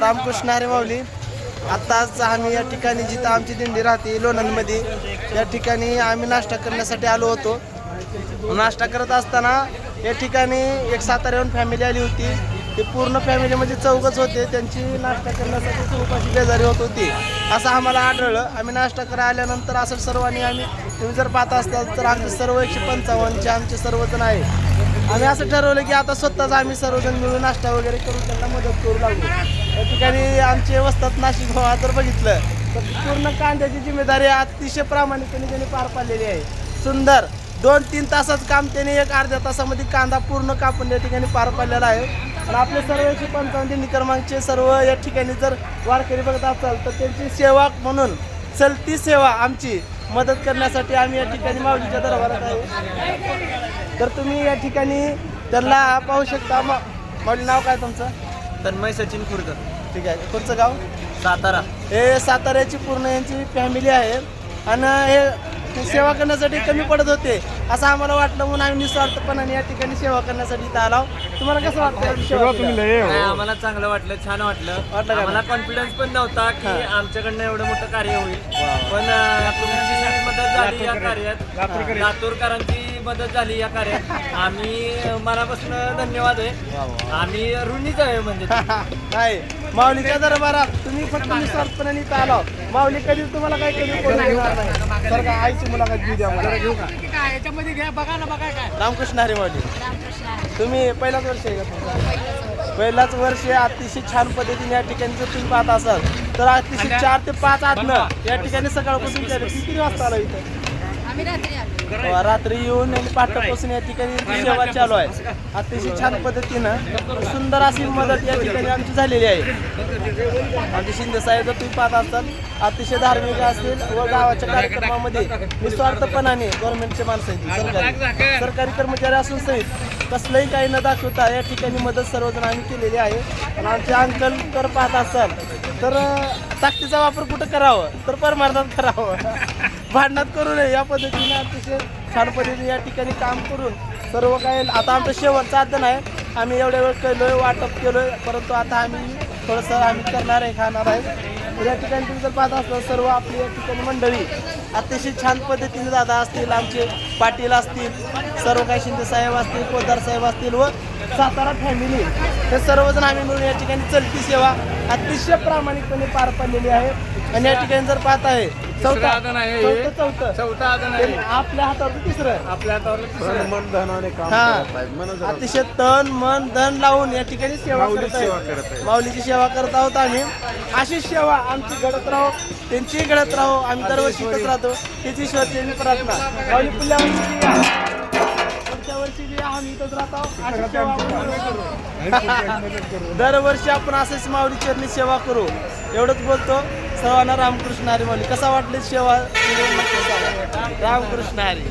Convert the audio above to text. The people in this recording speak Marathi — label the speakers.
Speaker 1: रामकृष्ण हरे माऊली. आत्ताच आम्ही या ठिकाणी जिथं आमची दिंडी राहते लोणंदमध्ये या ठिकाणी आम्ही नाश्ता करण्यासाठी आलो होतो. नाश्ता करत असताना या ठिकाणी एक साताऱ्याहून फॅमिली आली होती. ती पूर्ण फॅमिलीमध्ये म्हणजे चौकच चौघच होते. त्यांची नाश्ता करण्यासाठी चौकाशी बेजारी होत होती. असं आम्हाला आढळलं. आम्ही नाश्ता करायला आल्यानंतर असं सर्वांनी आम्ही तुम्ही जर पाहत असता तर आमचे सर्व एकशे पंचावन्नचे आमचे सर्वजण आहे आम्ही असं ठरवलं की आता स्वतःच आम्ही सर्वजण मिळून नाश्ता वगैरे करून त्यांना मदत करू लागलो या ठिकाणी आमचे वस्तात नाशिक भावा जर बघितलं. तर पूर्ण कांद्याची जिम्मेदारी अतिशय प्रामाणिकपणे त्यांनी पार पाडलेली आहे. सुंदर दोन तीन तासाचं काम त्याने एक अर्ध्या तासामध्ये कांदा पूर्ण कापून या ठिकाणी पार पाडलेला आहे. आणि आपले सर्व एकशे पंचावन्न क्रमांकचे सर्व या ठिकाणी जर वारकरी बघत असाल तर त्यांची सेवा म्हणून चलती सेवा आमची मदत करण्यासाठी आम्ही या ठिकाणी माऊलीच्या दरबारात आहे. तर तुम्ही या ठिकाणी त्यांना पाहू शकता. मा माऊली नाव काय तुमचं?
Speaker 2: तन्मय सचिन खुर्द.
Speaker 1: ठीक आहे. कोणचं गाव?
Speaker 2: सातारा.
Speaker 1: हे साताऱ्याची पूर्ण यांची फॅमिली आहे. आणि हे ते सेवा करण्यासाठी कमी पडत होते असं आम्हाला वाटलं. म्हणून आम्ही निस्वार्थपणाने या ठिकाणी सेवा करण्यासाठी इथं आलो तुम्हाला कसं वाटतं यांची सेवा केल्यावर?
Speaker 2: नाही, आम्हाला चांगलं वाटलं छान वाटलं.
Speaker 1: वाटलं का?
Speaker 2: आम्हाला कॉन्फिडन्स पण नव्हता की आमच्याकडनं एवढं मोठं कार्य होईल. पण अं, तुमची मदत झाली या कार्यात. लातूरकरांची मदत झाली या कार्यात. आम्ही मनापासून धन्यवाद आहे. आम्ही ऋणीच आहे म्हणजे
Speaker 1: नाही माऊलीच्या दरबारात तुम्ही फक्त निस्वार्थपणाने इथं आलो माऊली कधी तुम्हाला काही कमी देणार नाही. तर का आईची मुलाखत घेऊ द्या मला.
Speaker 3: याच्यामध्ये घ्या बघा ना बघा काय.
Speaker 1: रामकृष्ण हरी माऊली. तुम्ही पहिलाच वर्ष आहे का तुमचं? पहिलाच वर्ष. अतिशय छान पद्धतीने या ठिकाणी जर तुम्ही पाहत असाल तर अतिशय चार ते पाच आतनं या ठिकाणी सकाळपासून किती वाजता आला इथं?
Speaker 4: आम्ही रात्री आलो
Speaker 1: तेव्हा रात्री येऊन आणि पाठपासून या ठिकाणी सेवा चालू आहे. अतिशय छान पद्धतीनं सुंदर अशी मदत या ठिकाणी आमची झालेली आहे. आमचे शिंदे साहेब तुम्ही पाहत असाल अतिशय धार्मिक असतील व गावाच्या कार्यक्रमामध्ये निस्वार्थपणाने गव्हर्नमेंटचे माणसं आहेत. सरकारी सरकारी कर्मचारी असून सहित कसलंही काही न दाखवता या ठिकाणी मदत सर्वजण आम्ही केलेली आहे. आणि आमचे अंकल तर पाहत असाल तर ताकदीचा वापर कुठं करावं? तर परमार्थात करावं. भांडणात करू नये. या पद्धतीने अतिशय छान पद्धतीने या ठिकाणी काम करून सर्व काही आता आमचं शेवटचं आदन आहे. आम्ही एवढ्या वेळ केलोय वाटप केलोय परंतु आता आम्ही थोडंसं आम्ही करणार आहे खाणार आहे. या ठिकाणी तुम्ही जर पाहत असलं सर्व आपली या ठिकाणी मंडळी अतिशय छान पद्धतीने दादा असतील आमचे पाटील असतील सर्व काही शिंदे साहेब असतील पोदार साहेब असतील व सातारा फॅमिली हे सर्वजण आम्ही मिळून या ठिकाणी चलती सेवा अतिशय प्रामाणिकपणे पार पाडलेली आहे. आणि या ठिकाणी जर पाहत आहे चौथा
Speaker 3: आदान आहे हे.
Speaker 1: चौथं चौथं.
Speaker 3: चौथा आदन
Speaker 1: ते आपल्या हातावर तिसरं
Speaker 3: आपल्या हातावर
Speaker 1: हा. अतिशय तन मन धन लावून या ठिकाणी सेवा करत आहे. माऊलीची सेवा करत आहोत आम्ही. अशीच सेवा आमची घडत राहो. त्यांचीही घडत राहो. आम्ही दरवर्षी करत राहतो. त्याची ईश्वरची प्रार्थना. माऊली पुढल्या आम्ही इथंच राहतो. दरवर्षी आपण असेच माऊली चरणी सेवा करू. एवढंच बोलतो. सर्वांना रामकृष्ण हरी माऊली कसा वाटली सेवा? रामकृष्ण हरी.